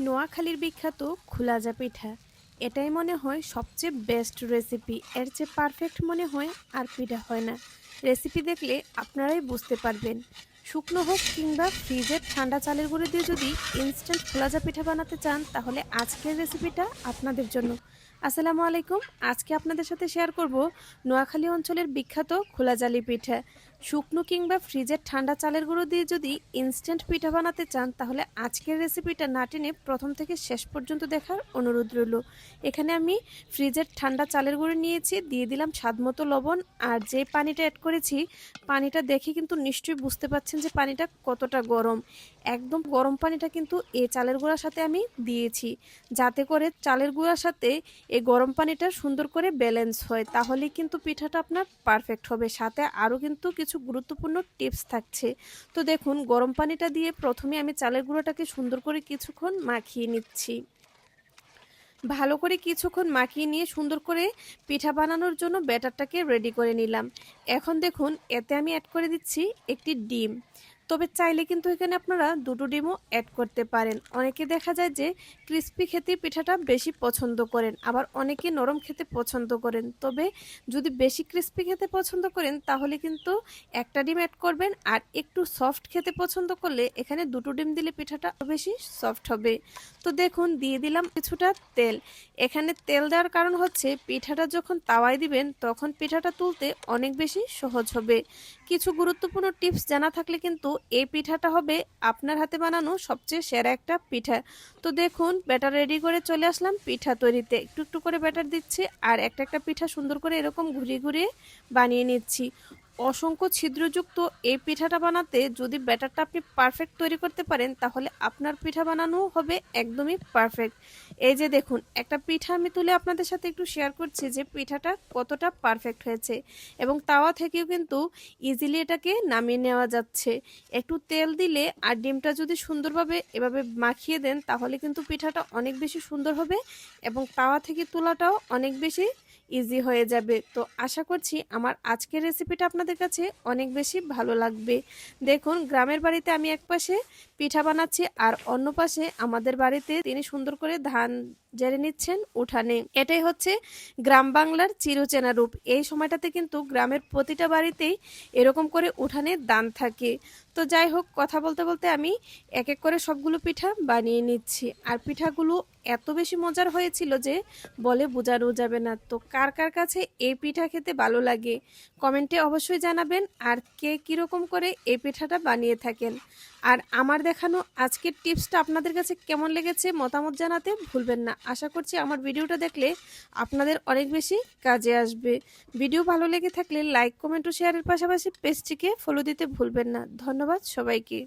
নোয়াখালীর বিখ্যাত খুলাজা পিঠা। এটাই মনে হয় সবচেয়ে বেস্ট রেসিপি এর চেয়ে পারফেক্ট মনে হয় আর পিঠা হয় না। রেসিপি দেখলে আপনারাই বুঝতে পারবেন। শুকনো হোক কিংবা ফ্রিজের ঠান্ডা চালের গুঁড়ো দিয়ে যদি ইনস্ট্যান্ট খোলাজা পিঠা বানাতে চান, তাহলে আজকের রেসিপিটা আপনাদের জন্য। আসসালামু আলাইকুম। আজকে আপনাদের সাথে শেয়ার করব নোয়াখালী অঞ্চলের বিখ্যাত খোলাজালি পিঠা। শুকনো কিংবা ফ্রিজের ঠান্ডা চালের গুঁড়ো দিয়ে যদি ইনস্ট্যান্ট পিঠা বানাতে চান, তাহলে আজকের রেসিপিটা না টেনে প্রথম থেকে শেষ পর্যন্ত দেখার অনুরোধ রইল। এখানে আমি ফ্রিজের ঠান্ডা চালের গুঁড়ো নিয়েছি, দিয়ে দিলাম স্বাদমতো লবণ, আর যে পানিটা অ্যাড করেছি, পানিটা দেখে কিন্তু নিশ্চয়ই বুঝতে পাচ্ছেন যে পানিটা কতটা গরম। একদম গরম পানিটা কিন্তু এই চালের গুঁড়ার সাথে আমি দিয়েছি। যাতে করে চালের গুঁড়ার সাথে এই গরম পানিটা সুন্দর করে ব্যালেন্স হয়, তাহলেই কিন্তু পিঠাটা আপনার পারফেক্ট হবে। সাথে আরও কিন্তু কিছু গুরুত্বপূর্ণ টিপস থাকছে। তো দেখুন, গরম পানিটা দিয়ে প্রথমে আমি চালের গুঁড়োটাকে সুন্দর করে কিছুক্ষণ মাখিয়ে নিচ্ছি। ভালো করে কিছুক্ষণ মাখিয়ে নিয়ে সুন্দর করে পিঠা বানানোর জন্য ব্যাটারটাকে রেডি করে নিলাম। এখন দেখুন, এতে আমি অ্যাড করে দিচ্ছি একটি ডিম। তবে চাইলে কিন্তু এখানে আপনারা দুটো ডিমও অ্যাড করতে পারেন। অনেকে দেখা যায় যে ক্রিস্পি খেতে পিঠাটা বেশি পছন্দ করেন, আবার অনেকে নরম খেতে পছন্দ করেন। তবে যদি বেশি ক্রিস্পি খেতে পছন্দ করেন, তাহলে কিন্তু একটা ডিম অ্যাড করবেন, আর একটু সফট খেতে পছন্দ করলে এখানে দুটো ডিম দিলে পিঠাটা বেশি সফট হবে। তো দেখুন, দিয়ে দিলাম কিছুটা তেল। এখানে তেল দেওয়ার কারণ হচ্ছে পিঠাটা যখন তাওয়ায় দিবেন, তখন পিঠাটা তুলতে অনেক বেশি সহজ হবে। কিছু গুরুত্বপূর্ণ টিপস জানা থাকলে কিন্তু এই পিঠাটা হবে আপনার হাতে বানানো সবচেয়ে সেরা একটা পিঠা। তো দেখুন ব্যাটার রেডি করে চলে আসলাম পিঠা তৈরিতে। একটু একটু করে ব্যাটার দিচ্ছি আর একটা একটা পিঠা সুন্দর করে এরকম ঘুরিয়ে ঘুরিয়ে বানিয়ে নিচ্ছি। অসংখ্য ছিদ্রযুক্ত এই পিঠাটা বানাতে যদি ব্যাটারটা আপনি পারফেক্ট তৈরি করতে পারেন, তাহলে আপনার পিঠা বানানো হবে একদমই পারফেক্ট এই যে দেখুন, একটা পিঠা আমি তুলে আপনাদের সাথে একটু শেয়ার করছি যে পিঠাটা কতটা পারফেক্ট হয়েছে এবং তাওয়া থেকেও কিন্তু ইজিলি এটাকে নামিয়ে নেওয়া যাচ্ছে। একটু তেল দিলে আর ডিমটা যদি সুন্দরভাবে এভাবে মাখিয়ে দেন, তাহলে কিন্তু পিঠাটা অনেক বেশি সুন্দর হবে এবং তাওয়া থেকে তোলাটাও অনেক বেশি ইজি হয়ে যাবে। তো আশা করছি আমার আজকের রেসিপিটা আপনাদের কাছে অনেক বেশি ভালো লাগবে। দেখুন, গ্রামের বাড়িতে আমি এক পাশে পিঠা বানাচ্ছি আর অন্য পাশে আমাদের বাড়িতে তিনি সুন্দর করে ধান জেরে নিচ্ছেন উঠানে। এটাই হচ্ছে গ্রাম বাংলার চিরচেনা রূপ। এই সময়টাতে কিন্তু গ্রামের প্রতিটা বাড়িতেই এরকম করে উঠানে দান থাকে। তো যাই হোক, কথা বলতে বলতে আমি এক এক করে সবগুলো পিঠা বানিয়ে নিচ্ছি। আর পিঠাগুলো এত বেশি মজার হয়েছিল যে বলে বোঝানো যাবে না। তো কার কার কাছে এই পিঠা খেতে ভালো লাগে? কমেন্টে অবশ্যই জানাবেন আর কে কীরকম করে এই পিঠাটা বানিয়ে থাকেন। আর আমার দেখানো আজকের টিপসটা আপনাদের কাছে কেমন লেগেছে মতামত জানাতে ভুলবেন না। আশা করছি আমার ভিডিওটা দেখলে আপনাদের অনেক বেশি কাজে আসবে। ভিডিও ভালো লেগে থাকলে লাইক, কমেন্ট ও শেয়ারের পাশাপাশি পেজটিকে ফলো দিতে ভুলবেন না। ধন্যবাদ সবাইকে।